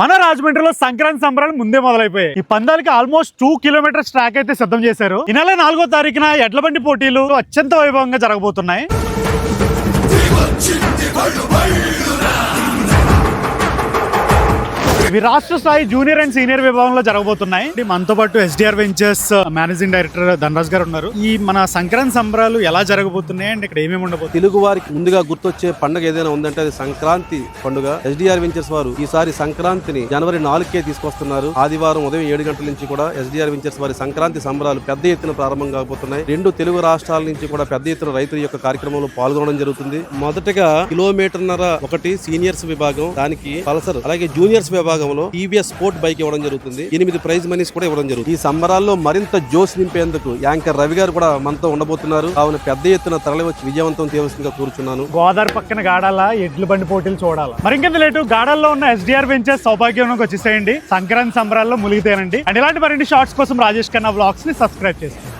మన రాజమండ్రిలో సంక్రాంతి సంబరాలు ముందే మొదలైపోయాయి. ఈ పందాలకి ఆల్మోస్ట్ టూ కిలోమీటర్స్ ట్రాక్ అయితే సిద్ధం చేశారు. ఈ నెల నాలుగో తారీఖున ఎడ్లబండి పోటీలు అత్యంత వైభవంగా జరగబోతున్నాయి. ఇవి రాష్ట్ర స్థాయి జూనియర్ అండ్ సీనియర్ విభాగంలో జరగబోతున్నాయి. మనతో పాటు SDR ventures managing director Dhanraj గారు ఉన్నారు. ఈ మన సంక్రాంతి సంబరాలు ఎలా జరగబోతున్నాయి అండ్ ఇక్కడ ఏమేమి ఉండబోతుంది తెలుగు వారికి ముందుగా గుర్తొచ్చే పండుగ ఏదైనా ఉందంటే అది సంక్రాంతి పండుగ. ఎస్డిఆర్ వెంచర్స్ వారు ఈసారి సంక్రాంతిని జనవరి నాలుగుకే తీసుకొస్తున్నారు. ఆదివారం ఉదయం ఏడు గంటల నుంచి కూడా ఎస్డిఆర్ వెంచర్స్ వారి సంక్రాంతి సంబరాలు పెద్ద ఎత్తున ప్రారంభం కాబోతున్నాయి. రెండు తెలుగు రాష్ట్రాల నుంచి కూడా పెద్ద ఎత్తున రైతుల యొక్క కార్యక్రమంలో పాల్గొనడం జరుగుతుంది. మొదటగా కిలోమీటర్న్నర ఒకటి సీనియర్స్ విభాగం దానికి పల్సర్ అలాగే జూనియర్స్ విభాగంలో టీవీఎస్ స్పోర్ట్ బైక్ ఇవ్వడం జరుగుతుంది. ఎనిమిది ప్రైజ్ మనీస్ కూడా ఇవ్వడం జరుగుతుంది. ఈ సంబరాల్లో మరింత జోష్ నింపేందుకు యాంకర్ రవి గారు కూడా మనతో ఉండబోతున్నారు. కావున పెద్ద ఎత్తున తరలి వచ్చి విజయవంతం చేయవలసిందిగా కూర్చున్నాను. గోదావరి పక్కన గాడాల ఎడ్ల బండి పోటీలు చూడాలి? మరి ఇంకెంత లేటు? గాడాల్లో ఉన్న ఎస్డిఆర్ వెంచర్స్ సౌభాగ్యంలోకి వచ్చేసేయండి. సంక్రాంతి సంబరాల్లో మునిగితేనండి. అండ్ ఇలాంటి మరిన్ని షార్ట్స్ కోసం రాజేష్ ఖన్నా బ్లాగ్స్ని సబ్స్క్రైబ్ చేస్తాను